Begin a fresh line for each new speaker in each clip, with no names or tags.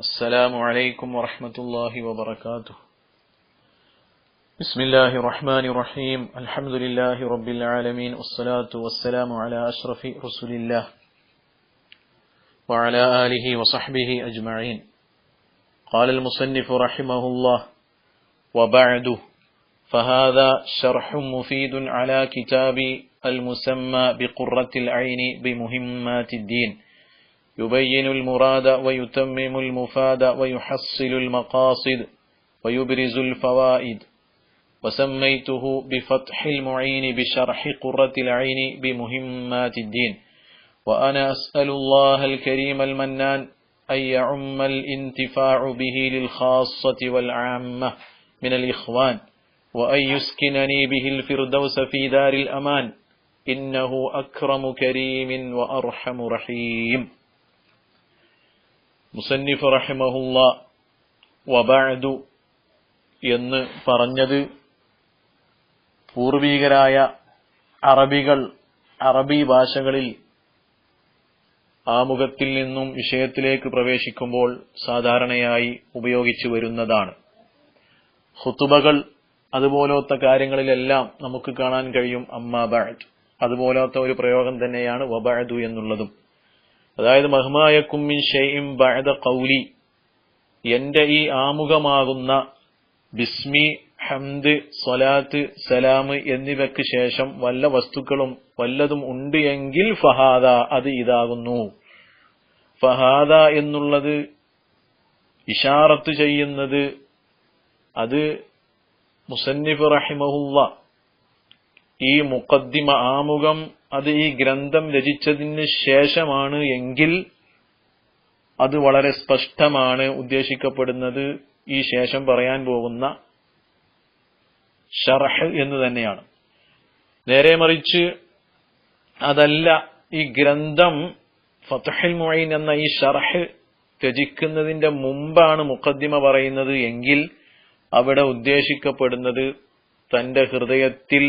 السلام عليكم ورحمة الله وبركاته. بسم الله الرحمن الرحيم. الحمد لله رب العالمين. والصلاة والسلام على أشرف رسول الله وعلى آله وصحبه أجمعين. قال المصنف رحمه الله وبعد فهذا شرح مفيد على كتاب المسمى بقرة العين بمهمات الدين. يبين المراد ويتمم المفاد ويحصل المقاصد ويبرز الفوائد. وسميته بفتح المعين بشرح قرة العين بمهمات الدين. وأنا أسأل الله الكريم المنان أن يعم الانتفاع به للخاصة والعامة من الإخوان وأن يسكنني به الفردوس في دار الأمان. إنه أكرم كريم وأرحم رحيم. മുസന്നിഫ് റഹിമഹുല്ല വബാദു എന്ന് പറഞ്ഞത് പൂർവീകരായ അറബികൾ അറബി ഭാഷകളിൽ ആമുഖത്തിൽ നിന്നും വിഷയത്തിലേക്ക് പ്രവേശിക്കുമ്പോൾ സാധാരണയായി ഉപയോഗിച്ചു വരുന്നതാണ്. ഹുത്തുബകൾ അതുപോലത്തെ കാര്യങ്ങളിലെല്ലാം നമുക്ക് കാണാൻ കഴിയും അമ്മ അതുപോലത്തെ ഒരു പ്രയോഗം തന്നെയാണ് വബഅദു എന്നുള്ളതും. അതായത് മഹ്മായ കുമ്മിൻ ഷെയ്ം ബഅദ ഖൗലി. എന്റെ ഈ ആമുഖമാകുന്ന ബിസ്മി ഹംദ് സ്വലാത്ത് സലാം എന്നിവയ്ക്ക് ശേഷം വല്ല വസ്തുക്കളും വല്ലതും ഉണ്ട് എങ്കിൽ ഫഹാദ അത് ഇതാകുന്നു. ഫഹാദ എന്നുള്ളത് ഇഷാറത്ത് ചെയ്യുന്നത് അത് മുസന്നിഫ് റഹിമഹുല്ല. ഈ മുഖദ്ദിമ ആമുഖം അത് ഈ ഗ്രന്ഥം രചിച്ചതിന് ശേഷമാണ് എങ്കിൽ അത് വളരെ സ്പഷ്ടമാണ് ഉദ്ദേശിക്കപ്പെടുന്നത് ഈ ശേഷം പറയാൻ പോകുന്ന ഷർഹ് എന്ന് തന്നെയാണ്. നേരെ മറിച്ച് അതല്ല ഈ ഗ്രന്ഥം ഫതഹിൽ മൊയ്ൻ എന്ന ഈ ഷർഹ് രചിക്കുന്നതിന്റെ മുമ്പാണ് മുഖദ്ദിമ പറയുന്നത് എങ്കിൽ അവിടെ ഉദ്ദേശിക്കപ്പെടുന്നത് തന്റെ ഹൃദയത്തിൽ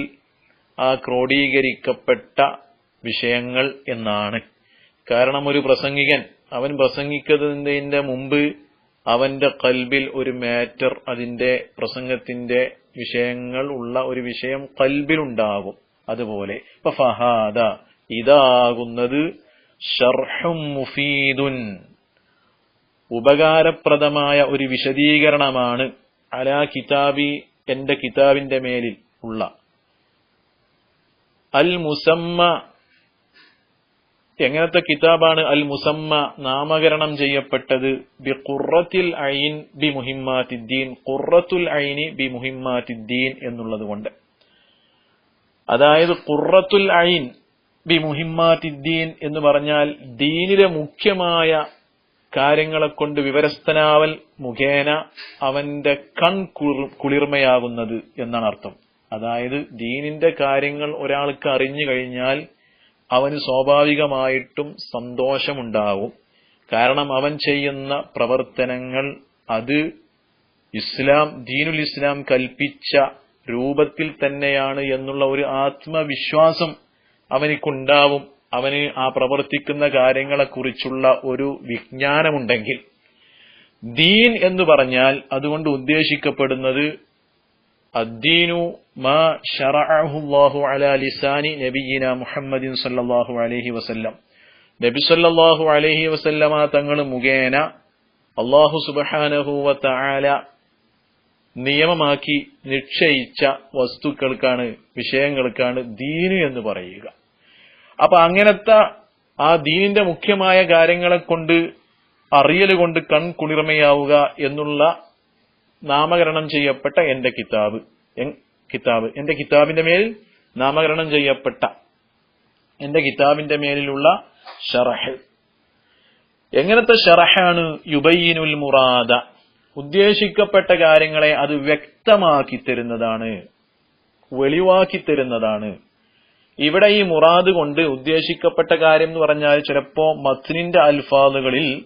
ആ ക്രോഡീകരിക്കപ്പെട്ട വിഷയങ്ങൾ എന്നാണ്. കാരണം ഒരു പ്രസംഗികൻ അവൻ പ്രസംഗിക്കുന്നതിന്റെ മുമ്പ് അവന്റെ കൽബിൽ ഒരു മാറ്റർ അതിന്റെ പ്രസംഗത്തിന്റെ വിഷയങ്ങൾ ഉള്ള ഒരു വിഷയം കൽബിലുണ്ടാകും അതുപോലെ ഇപ്പൊ ഫഹാദ ഇതാകുന്നത് മുഫീദുൻ. ഉപകാരപ്രദമായ ഒരു വിശദീകരണമാണ് അലാ കിതാബി എന്റെ കിതാബിന്റെ മേലിൽ ഉള്ള. അൽ മുസമ്മ എങ്ങനത്തെ കിതാബാണ് അൽ മുസമ്മ നാമകരണം ചെയ്യപ്പെട്ടത്? ബി ഖുറത്തിൽ ഐൻ ബി മുഹിമ്മാത്തിദ്ദീൻ ഖുറത്തുൽ ഐനി ബി മുഹിമ്മാത്തിദ്ദീൻ എന്നുള്ളത് കൊണ്ട്. അതായത് ഖുറത്തുൽ ഐൻ ബി മുഹിമ്മാത്തിദ്ദീൻ എന്ന് പറഞ്ഞാൽ ദീനിലെ മുഖ്യമായ കാര്യങ്ങളെ കൊണ്ട് വിവരസ്ഥനാവൽ മുഖേന അവന്റെ കൺ കുളിർമയാകുന്നത് എന്നാണ് അർത്ഥം അതായത് ദീനിന്റെ കാര്യങ്ങൾ ഒരാൾക്ക് അറിഞ്ഞു കഴിഞ്ഞാൽ അവന് സ്വാഭാവികമായിട്ടും സന്തോഷമുണ്ടാവും. കാരണം അവൻ ചെയ്യുന്ന പ്രവർത്തനങ്ങൾ അത് ഇസ്ലാം ദീനുൽ ഇസ്ലാം കൽപ്പിച്ച രൂപത്തിൽ തന്നെയാണ് എന്നുള്ള ഒരു ആത്മവിശ്വാസം അവനിക്കുണ്ടാവും. അവന് ആ പ്രവർത്തിക്കുന്ന കാര്യങ്ങളെക്കുറിച്ചുള്ള ഒരു വിജ്ഞാനമുണ്ടെങ്കിൽ. ദീൻ എന്ന് പറഞ്ഞാൽ അതുകൊണ്ട് ഉദ്ദേശിക്കപ്പെടുന്നത് الدين ما شرعه الله على لسان نبينا محمد صلى الله عليه وسلم നബി സല്ലല്ലാഹു അലൈഹി വസല്ലമ തങ്ങൾ മുഖേന അള്ളാഹു സുബ്ഹാനഹു വ തആല നിയമമാക്കി നിശ്ചയിച്ച വസ്തുക്കൾക്കാണ് വിഷയങ്ങൾക്കാണ് ദീന് എന്ന് പറയുക അപ്പൊ അങ്ങനത്തെ ആ ദീനിന്റെ മുഖ്യമായ കാര്യങ്ങളെ കൊണ്ട് അറിയൽ കൊണ്ട് കൺ കുളിർമയാവുക എന്നുള്ള നാമകരണം ചെയ്യപ്പെട്ട എന്റെ കിതാബ്. കിതാബ്. എന്റെ കിതാബിന്റെ മേൽ നാമകരണം ചെയ്യപ്പെട്ട എന്റെ കിതാബിന്റെ മേലിലുള്ള ഷറഹ്. എങ്ങനത്തെ ഷറഹാണ്? യുബയ്യനുൽ മുറാദ. ഉദ്ദേശിക്കപ്പെട്ട കാര്യങ്ങളെ അത് വ്യക്തമാക്കി തരുന്നതാണ്. വെളിവാക്കി തരുന്നതാണ്. ഇവിടെ ഈ മുറാദ് കൊണ്ട് ഉദ്ദേശിക്കപ്പെട്ട കാര്യം എന്ന് പറഞ്ഞാൽ ചിലപ്പോ മത്നിന്റെ അൽഫാദുകളിൽ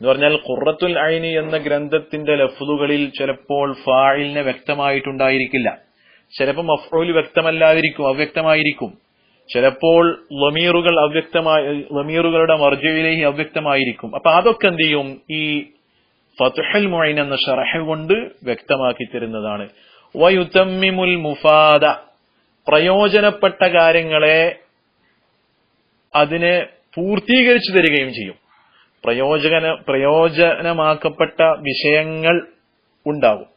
എന്ന് പറഞ്ഞാൽ ഖുറത്തുൽ ഐനി എന്ന ഗ്രന്ഥത്തിന്റെ ലഫ്ലുകളിൽ ചിലപ്പോൾ ഫായിലിനെ വ്യക്തമായിട്ടുണ്ടായിരിക്കില്ല. ചിലപ്പോൾ മഫ്റൂൽ വ്യക്തമല്ലാതിരിക്കും അവ്യക്തമായിരിക്കും. ചിലപ്പോൾ ലമീറുകൾ അവ്യക്തമായി ലമീറുകളുടെ മർജയിലേക്ക് അവ്യക്തമായിരിക്കും. അപ്പൊ അതൊക്കെ എന്ത് ചെയ്യും? ഈ ഫതുഹൽ മൊയിൻ എന്ന ഷറഹ കൊണ്ട് വ്യക്തമാക്കി തരുന്നതാണ്. വയുതമ്മിമുൽ മുഫാദ. പ്രയോജനപ്പെട്ട കാര്യങ്ങളെ അതിനെ പൂർത്തീകരിച്ചു തരികയും ചെയ്യും. പ്രയോജന പ്രയോജനമാക്കപ്പെട്ട വിഷയങ്ങൾ ഉണ്ടാകും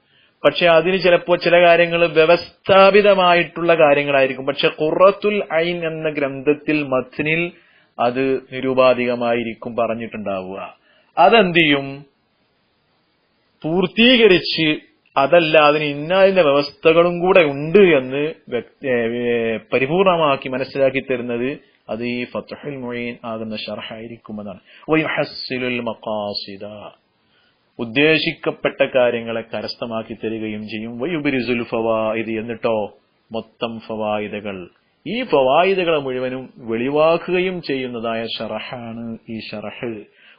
പക്ഷെ അതിന് ചിലപ്പോൾ ചില കാര്യങ്ങൾ വ്യവസ്ഥാപിതമായിട്ടുള്ള കാര്യങ്ങളായിരിക്കും. പക്ഷെ ഖുറത്തുൽ ഐൻ എന്ന ഗ്രന്ഥത്തിൽ മഥ്നിൽ അത് നിരുപാധികമായിരിക്കും പറഞ്ഞിട്ടുണ്ടാവുക. അതെന്ത് ചെയ്യും പൂർത്തീകരിച്ച് അതല്ല അതിന് ഇന്നതിന്റെ വ്യവസ്ഥകളും കൂടെ ഉണ്ട് എന്ന് പരിപൂർണമാക്കി മനസ്സിലാക്കി തരുന്നത് അത് ഈ ഫത്തുഹുൽ മൊയ്ൻ ആകുന്ന ഷർഹായിരിക്കുമെന്നാണ് വൈഹസ്സിലുൽ മഖാസിദ. ഉദ്ദേശിക്കപ്പെട്ട കാര്യങ്ങളെ കരസ്ഥമാക്കി തരികയും ചെയ്യും. വയുബിരിസുൽ ഫവായിദ് എന്നിട്ടോ മൊത്തം ഫവായിദകൾ. ഈ ഫവായിദകളെ മുഴുവനും വെളിവാക്കുകയും ചെയ്യുന്നതായ ഷറഹാണ് ഈ ഷറഹ്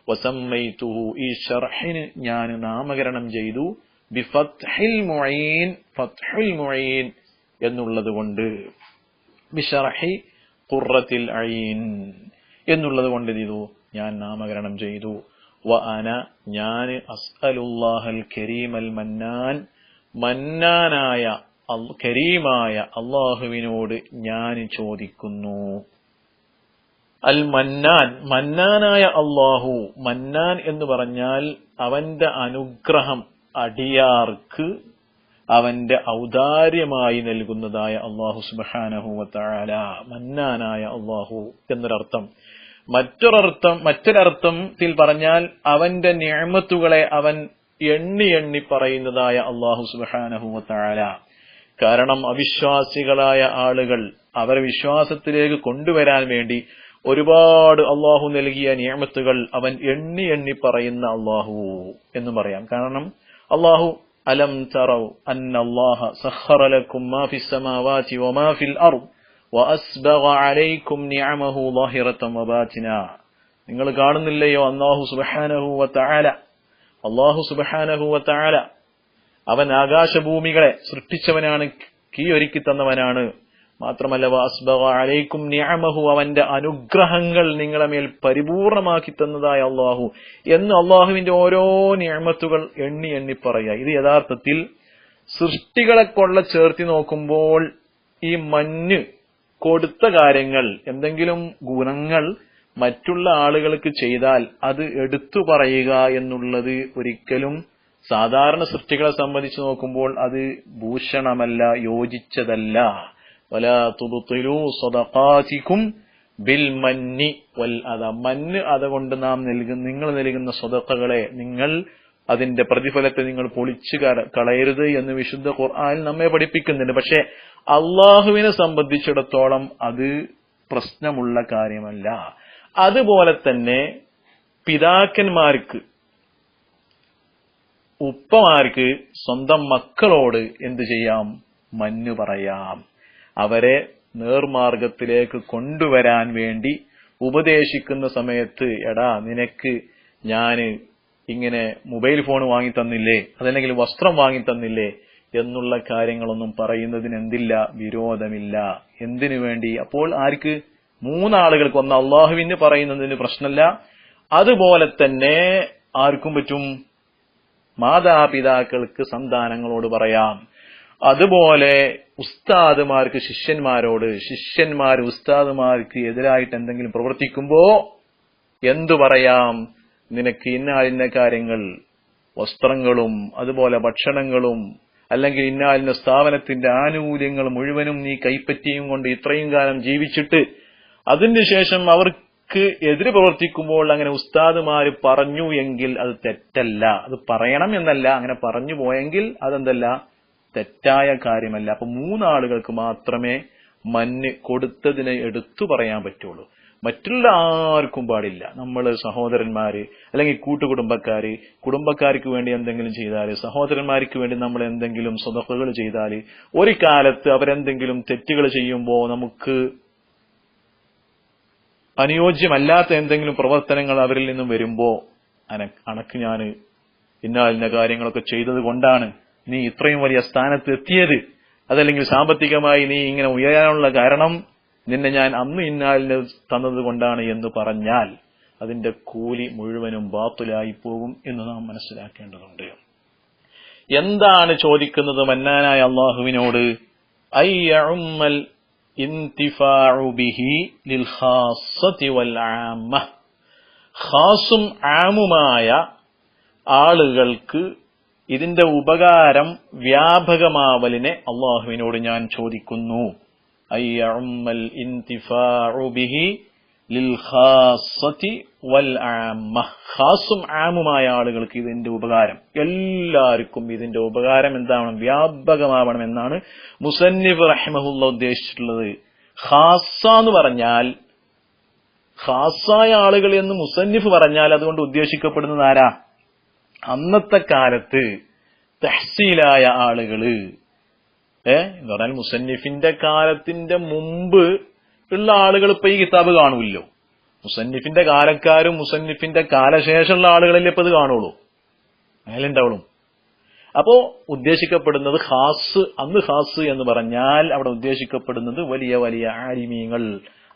വസമ്മൈതുഹു ഈ ഷർഹിന് ഞാൻ നാമകരണം ചെയ്തു. ബിഫത്ഹിൽ മുഈൻ ഫത്ഹുൽ മുഈൻ എന്നുള്ളത് കൊണ്ട് ബിഷറഹി ഖുറത്തിൽ അയിൻ എന്നുള്ളത് കൊണ്ട് ചെയ്തു? ഞാൻ നാമകരണം ചെയ്തു. വ ഞാൻ അസ്അലുല്ലാഹൽ കരീമൽ മന്നാൻ. മന്നാനായ കരീമായ അള്ളാഹുവിനോട് ഞാൻ ചോദിക്കുന്നു. അൽ മന്നാൻ മന്നാനായ അള്ളാഹു മന്നാൻ എന്ന് പറഞ്ഞാൽ അവന്റെ അനുഗ്രഹം അടിയാർക്ക് അവന്റെ ഔദാര്യമായി നൽകുന്നതായ അള്ളാഹു സുബാനഹുവല മന്നാനായ അള്ളാഹു എന്നൊരർത്ഥം. മറ്റൊരർത്ഥം മറ്റൊരർത്ഥത്തിൽ പറഞ്ഞാൽ അവന്റെ ഞാമത്തുകളെ അവൻ എണ്ണി എണ്ണി പറയുന്നതായ അള്ളാഹു സുബാനഹുവല കാരണം അവിശ്വാസികളായ ആളുകൾ അവരെ വിശ്വാസത്തിലേക്ക് കൊണ്ടുവരാൻ വേണ്ടി ഒരുപാട് അള്ളാഹു നൽകിയ നിയമത്തുകൾ അവൻ എണ്ണി എണ്ണി പറയുന്ന അള്ളാഹു എന്ന് പറയാം. കാരണം അള്ളാഹു അലം أن അന്നല്ലാഹ സഖറ ലക്കും മാ ഫിസ് സമാവാതി വമാ ഫിൽ അർദ് വഅസ്ബഗ അലൈക്കും നിഅമഹു ളാഹിറതൻ വബാതിന നിങ്ങൾ കാണുന്നില്ലയോ? അല്ലാഹു സുബ്ഹാനഹു വതആല. അല്ലാഹു സുബ്ഹാനഹു വതആല. അവൻ ആകാശഭൂമികളെ സൃഷ്ടിച്ചവനാണ് കീയൊരുക്കി തന്നവനാണ്. മാത്രമല്ല അലൈക്കും നിഅമഹു അവന്റെ അനുഗ്രഹങ്ങൾ നിങ്ങളെ മേൽ പരിപൂർണമാക്കി തന്നതായ അള്ളാഹു എന്ന് അള്ളാഹുവിന്റെ ഓരോ നിയമത്തുകൾ എണ്ണി എണ്ണി പറയുക. ഇത് യഥാർത്ഥത്തിൽ സൃഷ്ടികളെ കൊള്ള ചേർത്തി നോക്കുമ്പോൾ ഈ മഞ്ഞ് കൊടുത്ത കാര്യങ്ങൾ എന്തെങ്കിലും ഗുണങ്ങൾ മറ്റുള്ള ആളുകൾക്ക് ചെയ്താൽ അത് എടുത്തു പറയുക എന്നുള്ളത് ഒരിക്കലും സാധാരണ സൃഷ്ടികളെ സംബന്ധിച്ച് നോക്കുമ്പോൾ അത് ഭൂഷണമല്ല യോജിച്ചതല്ല. വലാ തുബുത്തിലു സ്വതക്കാതിക്കും ബിൽ മന്നി വൽ മഞ്ഞ് അതുകൊണ്ട് നാം നൽകുന്ന നിങ്ങൾ നൽകുന്ന സ്വതക്കകളെ നിങ്ങൾ അതിന്റെ പ്രതിഫലത്തെ നിങ്ങൾ പൊളിച്ചു കളയരുത് എന്ന് വിശുദ്ധ ഖുർആൻ നമ്മെ പഠിപ്പിക്കുന്നുണ്ട്. പക്ഷെ അള്ളാഹുവിനെ സംബന്ധിച്ചിടത്തോളം അത് പ്രശ്നമുള്ള കാര്യമല്ല. അതുപോലെ തന്നെ പിതാക്കന്മാർക്ക് ഉപ്പമാർക്ക് സ്വന്തം മക്കളോട് എന്തു ചെയ്യാം? മഞ്ഞു പറയാം. അവരെ നേർമാർഗത്തിലേക്ക് കൊണ്ടുവരാൻ വേണ്ടി ഉപദേശിക്കുന്ന സമയത്ത് എടാ നിനക്ക് ഞാൻ ഇങ്ങനെ മൊബൈൽ ഫോൺ വാങ്ങി തന്നില്ലേ? അതല്ലെങ്കിൽ വസ്ത്രം വാങ്ങി തന്നില്ലേ? എന്നുള്ള കാര്യങ്ങളൊന്നും പറയുന്നതിന് എന്തില്ല? വിരോധമില്ല. എന്തിനു വേണ്ടി? അപ്പോൾ ആർക്ക്? മൂന്നാളുകൾക്ക്. ഒന്ന് അള്ളാഹുവിന് പറയുന്നതിന് പ്രശ്നമല്ല അതുപോലെ തന്നെ ആർക്കും പറ്റും? മാതാപിതാക്കൾക്ക് സന്താനങ്ങളോട് പറയാം. അതുപോലെ ഉസ്താദുമാർക്ക് ശിഷ്യന്മാരോട് ശിഷ്യന്മാർ ഉസ്താദുമാർക്ക് എതിരായിട്ട് എന്തെങ്കിലും പ്രവർത്തിക്കുമ്പോ എന്തു പറയാം? നിനക്ക് ഇന്നാലിന്ന കാര്യങ്ങൾ വസ്ത്രങ്ങളും അതുപോലെ ഭക്ഷണങ്ങളും അല്ലെങ്കിൽ ഇന്നാലിന്ന സ്ഥാപനത്തിന്റെ ആനുകൂല്യങ്ങൾ മുഴുവനും നീ കൈപ്പറ്റിയും കൊണ്ട് ഇത്രയും കാലം ജീവിച്ചിട്ട് അതിനുശേഷം അവർക്ക് എതിര് പ്രവർത്തിക്കുമ്പോൾ അങ്ങനെ ഉസ്താദുമാര് പറഞ്ഞു എങ്കിൽ അത് തെറ്റല്ല. അത് പറയണം എന്നല്ല. അങ്ങനെ പറഞ്ഞു പോയെങ്കിൽ അതെന്തല്ല? തെറ്റായ കാര്യമല്ല. അപ്പൊ മൂന്നാളുകൾക്ക് മാത്രമേ മഞ്ഞ് കൊടുത്തതിനെ എടുത്തു പറയാൻ പറ്റുള്ളൂ. മറ്റുള്ള ആർക്കും പാടില്ല. നമ്മൾ സഹോദരന്മാര് അല്ലെങ്കിൽ കൂട്ടുകുടുംബക്കാര് കുടുംബക്കാർക്ക് വേണ്ടി എന്തെങ്കിലും ചെയ്താൽ സഹോദരന്മാർക്ക് വേണ്ടി നമ്മൾ എന്തെങ്കിലും സ്വതക്കുകൾ ചെയ്താൽ ഒരു കാലത്ത് അവരെന്തെങ്കിലും തെറ്റുകൾ ചെയ്യുമ്പോൾ നമുക്ക് അനുയോജ്യമല്ലാത്ത എന്തെങ്കിലും പ്രവർത്തനങ്ങൾ അവരിൽ നിന്നും വരുമ്പോ അനക്ക് അണക്ക് ഞാൻ ഇന്ന കാര്യങ്ങളൊക്കെ ചെയ്തത് കൊണ്ടാണ് നീ ഇത്രയും വലിയ സ്ഥാനത്ത് എത്തിയത് അതല്ലെങ്കിൽ സാമ്പത്തികമായി നീ ഇങ്ങനെ ഉയരാനുള്ള കാരണം നിന്നെ ഞാൻ അന്ന് ഇന്നാലിന് തന്നത് കൊണ്ടാണ് എന്ന് പറഞ്ഞാൽ അതിന്റെ കൂലി മുഴുവനും ബാത്തുലായി പോകും എന്ന് നാം മനസ്സിലാക്കേണ്ടതുണ്ട്. എന്താണ് ചോദിക്കുന്നത് മന്നാനായ അള്ളാഹുവിനോട്? ഖാസും ആമുമായ ആളുകൾക്ക് ഇതിന്റെ ഉപകാരം വ്യാപകമാവലിനെ അള്ളാഹുവിനോട് ഞാൻ ചോദിക്കുന്നു. ഖാസും ആമുമായ ആളുകൾക്ക് ഇതിന്റെ ഉപകാരം. എല്ലാവർക്കും ഇതിന്റെ ഉപകാരം എന്താവണം? വ്യാപകമാവണം എന്നാണ് മുസന്നിഫ് റഹ്മഹുല്ല ഉദ്ദേശിച്ചിട്ടുള്ളത്. ഖാസ എന്ന് പറഞ്ഞാൽ ഖാസായ ആളുകൾ എന്ന് മുസന്നിഫ് പറഞ്ഞാൽ അതുകൊണ്ട് ഉദ്ദേശിക്കപ്പെടുന്നത് ആരാ? അന്നത്തെ കാലത്ത് തഹ്സീലായ ആളുകൾ ഏ എന്ന് പറഞ്ഞാൽ മുസന്നിഫിന്റെ കാലത്തിന്റെ മുമ്പ് ഉള്ള ആളുകൾ ഇപ്പൊ ഈ കിതാബ് കാണൂല്ലോ മുസന്നിഫിന്റെ കാലക്കാരും മുസന്നിഫിന്റെ കാലശേഷമുള്ള ആളുകളല്ലേ ഇപ്പൊ ഇത് കാണുള്ളൂ. അങ്ങനെയുണ്ടാവുള്ളൂ അപ്പോ ഉദ്ദേശിക്കപ്പെടുന്നത് ഹാസ് അന്ന് ഹാസ് എന്ന് പറഞ്ഞാൽ അവിടെ ഉദ്ദേശിക്കപ്പെടുന്നത് വലിയ വലിയ ആലിമീങ്ങൾ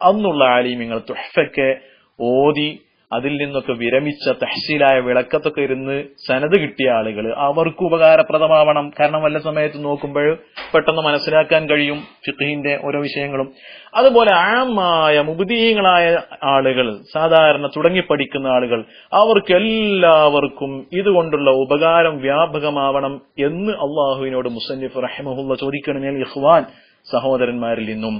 അന്നുള്ള ആലിമീങ്ങൾ തുഹഫൊക്കെ ഓതി അതിൽ നിന്നൊക്കെ വിരമിച്ച തഹസീലായ വിളക്കത്തൊക്കെ ഇരുന്ന് സനത് കിട്ടിയ ആളുകൾ അവർക്ക് ഉപകാരപ്രദമാവണം. കാരണം വല്ല സമയത്ത് നോക്കുമ്പോൾ പെട്ടെന്ന് മനസ്സിലാക്കാൻ കഴിയും ഫിഖിന്റെ ഓരോ വിഷയങ്ങളും. അതുപോലെ ആമായ മുബുദീങ്ങളായ ആളുകൾ സാധാരണ തുടങ്ങി പഠിക്കുന്ന ആളുകൾ അവർക്ക് എല്ലാവർക്കും ഇതുകൊണ്ടുള്ള ഉപകാരം വ്യാപകമാവണം എന്ന് അള്ളാഹുവിനോട് മുസന്നിഫ് റഹ്മഹുല്ല ചോദിക്കണമെങ്കിൽ ഇഹ്വാൻ സഹോദരന്മാരിൽ നിന്നും.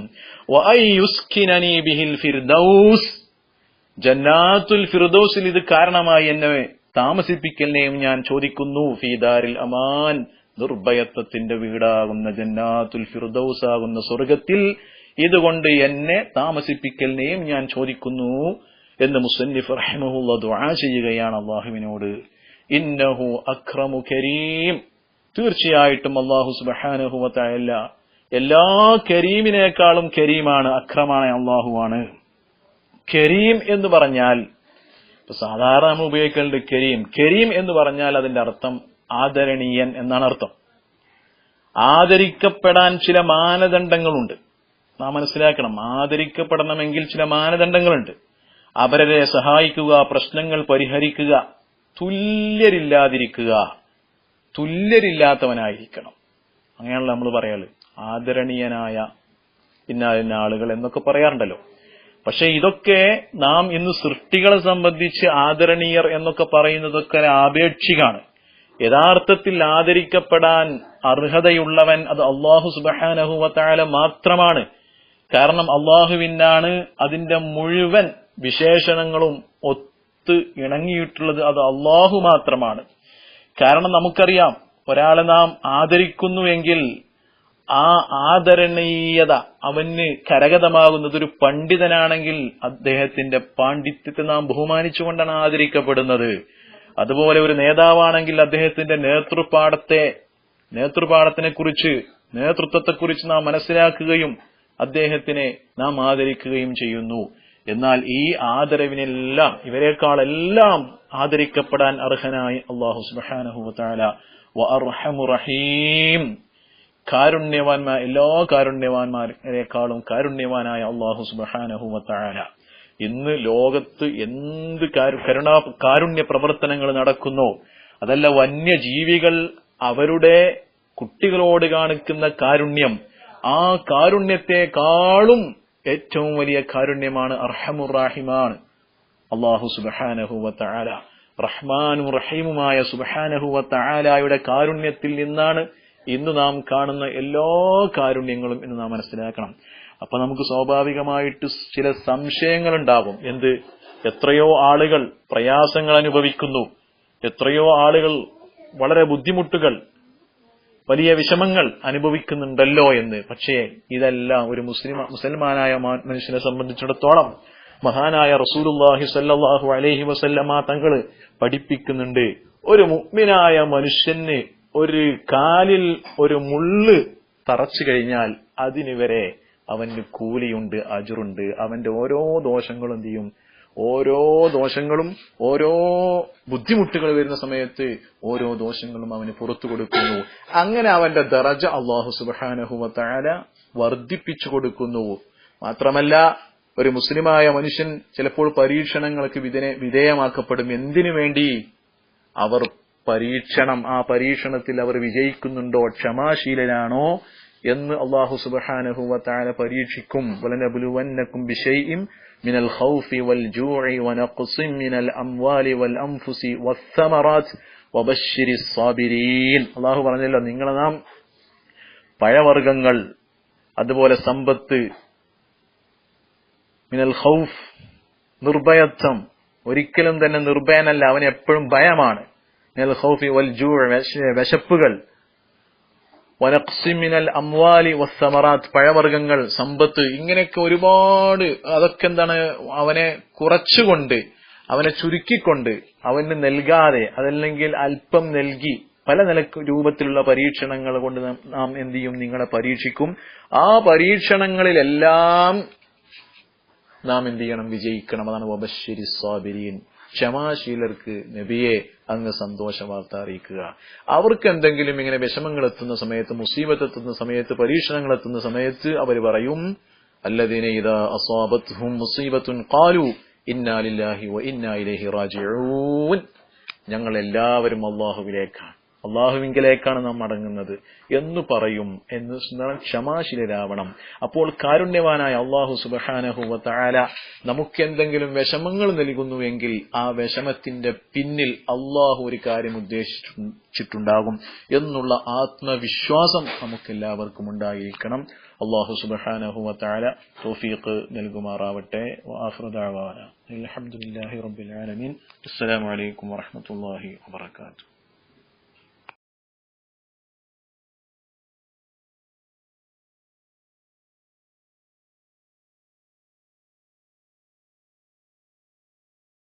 ജന്നാത്തുൽ ഫിർദൗസിൽ ഇത് കാരണമായി എന്നെ താമസിപ്പിക്കലിനെയും ഞാൻ ചോദിക്കുന്നു. ഫീദാരിൽ അമാൻ ദുർഭയത്വത്തിന്റെ വീടാകുന്ന ജന്നാത്തുൽ ഫിർദൗസ് ആകുന്ന സ്വർഗത്തിൽ ഇതുകൊണ്ട് എന്നെ താമസിപ്പിക്കലിനെയും ഞാൻ ചോദിക്കുന്നു എന്ന് മുസന്നിഫ് റഹ്മുള്ള ദുആ ചെയ്യുകയാണ് അള്ളാഹുവിനോട്. ഇന്നഹു അക്രമു കരീം. തീർച്ചയായിട്ടും അള്ളാഹു സുബാനഹുവല്ല എല്ലാ കരീമിനേക്കാളും കരീമാണ് അക്രമാണ് അള്ളാഹുവാണ്. കരീം എന്ന് പറഞ്ഞാൽ സാധാരണ നമ്മൾ ഉപയോഗിക്കേണ്ടത് കരീം. കരീം എന്ന് പറഞ്ഞാൽ അതിന്റെ അർത്ഥം ആദരണീയൻ എന്നാണ് അർത്ഥം. ആദരിക്കപ്പെടാൻ ചില മാനദണ്ഡങ്ങളുണ്ട്. നാം മനസ്സിലാക്കണം ആദരിക്കപ്പെടണമെങ്കിൽ ചില മാനദണ്ഡങ്ങളുണ്ട്. അവരെ സഹായിക്കുക പ്രശ്നങ്ങൾ പരിഹരിക്കുക തുല്യരില്ലാതിരിക്കുക തുല്യരില്ലാത്തവനായിരിക്കണം. അങ്ങനെയാണല്ലോ നമ്മൾ പറയാറ്. ആദരണീയനായ ഇന്ന ആളുകൾ എന്നൊക്കെ പറയാറുണ്ടല്ലോ. പക്ഷെ ഇതൊക്കെ നാം ഇന്ന് സൃഷ്ടികളെ സംബന്ധിച്ച് ആദരണീയർ എന്നൊക്കെ പറയുന്നതൊക്കെ ആപേക്ഷികാണ് യഥാർത്ഥത്തിൽ ആദരിക്കപ്പെടാൻ അർഹതയുള്ളവൻ അത് അള്ളാഹു സുബഹാനഹുവത്തായ മാത്രമാണ്. കാരണം അള്ളാഹുവിനാണ് അതിന്റെ മുഴുവൻ വിശേഷണങ്ങളും ഒത്ത് ഇണങ്ങിയിട്ടുള്ളത് അത് അള്ളാഹു മാത്രമാണ്. കാരണം നമുക്കറിയാം ഒരാളെ നാം ആദരിക്കുന്നുവെങ്കിൽ ആ ആദരണീയത അവന് കരഗതമാകുന്നത് ഒരു പണ്ഡിതനാണെങ്കിൽ അദ്ദേഹത്തിന്റെ പാണ്ഡിത്യത്തെ നാം ബഹുമാനിച്ചുകൊണ്ടാണ് ആദരിക്കപ്പെടുന്നത്. അതുപോലെ ഒരു നേതാവാണെങ്കിൽ അദ്ദേഹത്തിന്റെ നേതൃപാഠത്തെ നേതൃപാഠത്തിനെ കുറിച്ച് നേതൃത്വത്തെക്കുറിച്ച് നാം മനസ്സിലാക്കുകയും അദ്ദേഹത്തിനെ നാം ആദരിക്കുകയും ചെയ്യുന്നു. എന്നാൽ ഈ ആദരവിനെല്ലാം ഇവരെക്കാളെല്ലാം ആദരിക്കപ്പെടാൻ അർഹനായി അള്ളാഹു സുബാനഹു താല റഹീം കാരുണ്യവാന്മാർ എല്ലാ കാരുണ്യവാന്മാരെക്കാളും കാരുണ്യവാനായ അള്ളാഹു സുബാനഹുമത്താന ഇന്ന് ലോകത്ത് എന്ത് കാരു- കരുണാ കാരുണ്യ പ്രവർത്തനങ്ങൾ നടക്കുന്നോ അതല്ല വന്യജീവികൾ അവരുടെ കുട്ടികളോട് കാണിക്കുന്ന കാരുണ്യം ആ കാരുണ്യത്തെക്കാളും ഏറ്റവും വലിയ കാരുണ്യമാണ് അർഹമുറാഹിമാണ് അള്ളാഹു സുബാനഹുവത്തായ റഹ്മാനും റഹീമുമായ സുബാനഹുവത്തായാലയുടെ കാരുണ്യത്തിൽ നിന്നാണ് ഇന്ന് നാം കാണുന്ന എല്ലാ കാരുണ്യങ്ങളും ഇന്ന് നാം മനസ്സിലാക്കണം. അപ്പൊ നമുക്ക് സ്വാഭാവികമായിട്ട് ചില സംശയങ്ങൾ ഉണ്ടാകും എന്ത്? എത്രയോ ആളുകൾ പ്രയാസങ്ങൾ അനുഭവിക്കുന്നു. എത്രയോ ആളുകൾ വളരെ ബുദ്ധിമുട്ടുകൾ വലിയ വിഷമങ്ങൾ അനുഭവിക്കുന്നുണ്ടല്ലോ എന്ന്. പക്ഷേ ഇതെല്ലാം ഒരു മുസ്ലിം മുസൽമാനായ മനുഷ്യനെ സംബന്ധിച്ചിടത്തോളം മഹാനായ റസൂലുല്ലാഹി സല്ലാഹു അലൈഹി വസല്ലമ തങ്ങൾ പഠിപ്പിക്കുന്നുണ്ട്. ഒരു മുഗ്മിനായ മനുഷ്യന് ഒരു കാലിൽ ഒരു മുള്ള് തറച്ചു കഴിഞ്ഞാൽ അതിനുവരെ അവന് കൂലിയുണ്ട് അജുറുണ്ട്. അവന്റെ ഓരോ ദോഷങ്ങളും ചെയ്യും? ഓരോ ദോഷങ്ങളും ഓരോ ബുദ്ധിമുട്ടുകൾ വരുന്ന സമയത്ത് ഓരോ ദോഷങ്ങളും അവന് പുറത്തു കൊടുക്കുന്നു. അങ്ങനെ അവന്റെ ദറജ അള്ളാഹു സുബാനഹുവ താര വർദ്ധിപ്പിച്ചു കൊടുക്കുന്നു. മാത്രമല്ല ഒരു മുസ്ലിമായ മനുഷ്യൻ ചിലപ്പോൾ പരീക്ഷണങ്ങൾക്ക് വിധേയ വിധേയമാക്കപ്പെടും. എന്തിനു വേണ്ടി? അവർ പരീക്ഷണം ആ പരീക്ഷണത്തിൽ അവർ വിജയിക്കുന്നുണ്ടോ ക്ഷമാശീലനാണോ എന്ന് അള്ളാഹു സുബ്ഹാനഹു താല പരീക്ഷിക്കും. വലനബ്ലുവന്നകും ബിശൈഇൻ മിനൽ ഖൗഫി വൽ ജൂഇ വനഖ്സിൻ മിനൽ അംവാലി വൽ അൻഫുസി വസ്സമറാത്ത് വബശ്ശിരിസ് സാബിരീൻ. അള്ളാഹു പറഞ്ഞല്ലോ നിങ്ങളെ നാം പഴവർഗങ്ങൾ അതുപോലെ സമ്പത്ത് മിനൽ ഖൗഫ് നിർഭയത്വം ഒരിക്കലും തന്നെ നിർഭയനല്ല അവൻ എപ്പോഴും ഭയമാണ്. വിശപ്പുകൾ. വനക്സിമിനൽ അംവാലി വസ്സമറാത്ത് പഴവർഗങ്ങൾ സമ്പത്ത് ഇങ്ങനെയൊക്കെ ഒരുപാട് അതൊക്കെ എന്താണ് അവനെ കുറച്ചുകൊണ്ട് അവനെ ചുരുക്കിക്കൊണ്ട് അവന് നൽകാതെ അതല്ലെങ്കിൽ അല്പം നൽകി പല നില രൂപത്തിലുള്ള പരീക്ഷണങ്ങൾ കൊണ്ട് നാം- എന്ത് ചെയ്യും നിങ്ങളെ പരീക്ഷിക്കും. ആ പരീക്ഷണങ്ങളിലെല്ലാം നാം എന്ത് ചെയ്യണം വിജയിക്കണം. അതാണ് വബശ്ശേരി സ്വാബിരീൻ ക്ഷമാശീലർക്ക് നബിയെ അങ്ങ് സന്തോഷ വാർത്ത അറിയിക്കുക. അവർക്ക് എന്തെങ്കിലും ഇങ്ങനെ വിഷമങ്ങൾ എത്തുന്ന സമയത്ത് മുസീബത്ത് എത്തുന്ന സമയത്ത് പരീക്ഷണങ്ങൾ എത്തുന്ന സമയത്ത് അവർ പറയും അല്ലതിനെ ഇദാ അസ്വാബത്ഹും മുസീബത്തുൻ ഖാലു ഇന്നാ ലില്ലാഹി വ ഇന്നാ ഇലൈഹി റാജിഊൻ. ഞങ്ങൾ എല്ലാവരും അള്ളാഹുവിലേക്കാണ് അള്ളാഹുവിങ്കിലേക്കാണ് നാം മടങ്ങുന്നത് എന്ന് പറയും എന്ന് ക്ഷമാശീലരാവണം. അപ്പോൾ കാരുണ്യവാനായ അള്ളാഹു സുബഹാനഹു വതആല നമുക്ക് എന്തെങ്കിലും വിഷമങ്ങൾ നൽകുന്നുവെങ്കിൽ ആ വിഷമത്തിന്റെ പിന്നിൽ അള്ളാഹു ഒരു കാര്യം ഉദ്ദേശിച്ചിട്ടുണ്ടാകും എന്നുള്ള ആത്മവിശ്വാസം നമുക്കെല്ലാവർക്കും ഉണ്ടായിരിക്കണം. അള്ളാഹു സുബഹാനഹുവ വതആല തൗഫീഖ് നൽകുമാറാവട്ടെ. വആഖിറു ദഅവാന അൽഹംദുലില്ലാഹി റബ്ബിൽ ആലമീൻ.